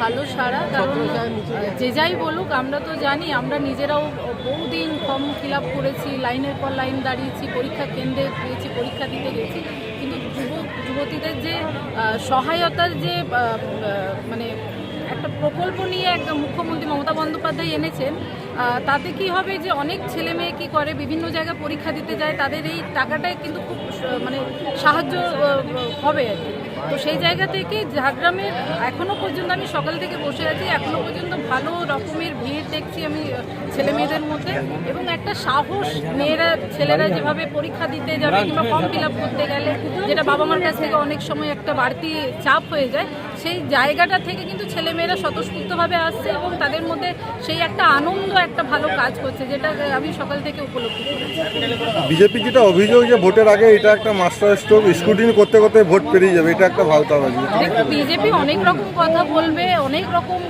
ভালো সারা, কারণ যে যাই বলুক, আমরা তো জানি, আমরা নিজেরাও বহুদিন ফর্ম ফিল আপ করেছি, লাইনের পর লাইন দাঁড়িয়েছি, পরীক্ষা কেন্দ্রে পেয়েছি পরীক্ষা দিতে গেছি। কিন্তু যুব, যুবতীদের যে সহায়তার যে মানে একটা প্রকল্প নিয়ে একটা মুখ্যমন্ত্রী মমতা বন্দ্যোপাধ্যায় এনেছেন তাতে কি হবে যে অনেক ছেলে মেয়ে কী করে, বিভিন্ন জায়গায় পরীক্ষা দিতে যায়, তাদের এই টাকাটায় কিন্তু খুব মানে সাহায্য হবে আর কি। তো সেই জায়গা থেকে ঝাড়গ্রামে এখনও পর্যন্ত আমি সকাল থেকে বসে আছি, এখনও পর্যন্ত ভালো রকমের ভিড় দেখছি আমি ছেলে মেয়েদের মধ্যে। এবং একটা সাহস মেয়েরা, ছেলেরা যেভাবে পরীক্ষা দিতে যাবে কিংবা ফর্ম ফিল করতে গেলে, যেটা বাবা মার কাছ থেকে অনেক সময় একটা বাড়তি চাপ হয়ে যায় সেই জায়গাটা থেকে কিন্তু ছেলেমেয়েরা স্বতঃস্ফূর্তভাবে আসছে এবং তাদের মধ্যে সেই একটা আনন্দ একটা ভালো কাজ করছে যেটা আমি সকাল থেকে উপলব্ধি করেছি। বিজেপি যেটা অভিযোগ যে ভোটের আগে এটা একটা মাস্টার স্ট্রোক স্ক্রুটিনি করতে করতে ভোট পেরিয়ে যাবে এটা একটা দেখুন বিজেপি অনেক রকম কথা বলবে অনেক রকম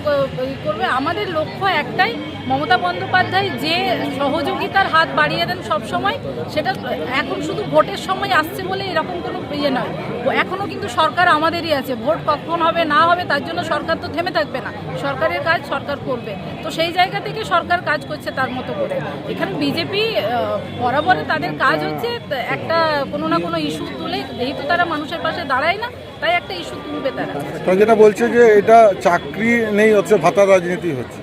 করবে। আমাদের লক্ষ্য একটাই মমতা বন্দ্যোপাধ্যায় যে সহযোগিতার হাত বাড়িয়ে দেন সব সময় সেটা এখন শুধু ভোটের সময় আসছে বলে এরকম কোনো ইয়ে নয়। এখনও কিন্তু সরকার আমাদেরই আছে ভোট কখন হবে না হবে তার জন্য সরকার তো থেমে থাকবে না। সরকারের কাজ সরকার করবে। তো সেই জায়গা থেকে সরকার কাজ করছে তার মতো করে। এখানে বিজেপি বরাবরে তাদের কাজ হচ্ছে একটা কোনো না কোনো ইস্যু তুলে যেহেতু তারা মানুষের পাশে দাঁড়ায় না তাই একটা ইস্যু তুলবে তারা। যেটা বলছে যে এটা চাকরি নেই হচ্ছে ভাতা রাজনীতি হচ্ছে।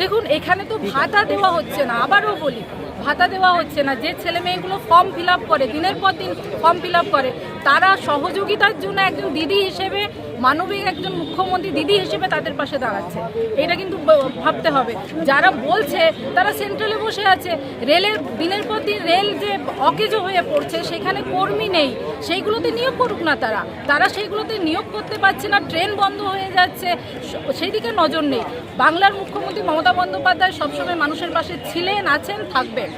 দেখুন এখানে তো ভাতা দেওয়া হচ্ছে না আবারও বলি ভাতা দেওয়া হচ্ছে না। যে ছেলে মেয়েগুলো ফর্ম ফিল আপ করে দিনের পর দিন ফর্ম ফিল আপ করে তারা সহযোগিতার জন্য একজন দিদি হিসেবে, মানবিক একজন মুখ্যমন্ত্রী দিদি হিসেবে তাদের পাশে দাঁড়াচ্ছে। এটা কিন্তু ভাবতে হবে। যারা বলছে, তারা সেন্ট্রালে বসে আছে। রেলের, দিনের পর দিন রেল যে অকেজো হয়ে পড়ছে, সেখানে কর্মী নেই। সেইগুলোতে নিয়োগ করুক না তারা। তারা সেইগুলোতে নিয়োগ করতে পারছে না, ট্রেন বন্ধ হয়ে যাচ্ছে সেই দিকে নজর নেই। বাংলার মুখ্যমন্ত্রী মমতা বন্দ্যোপাধ্যায় সবসময় মানুষের পাশে ছিলেন, আছেন, থাকবেন।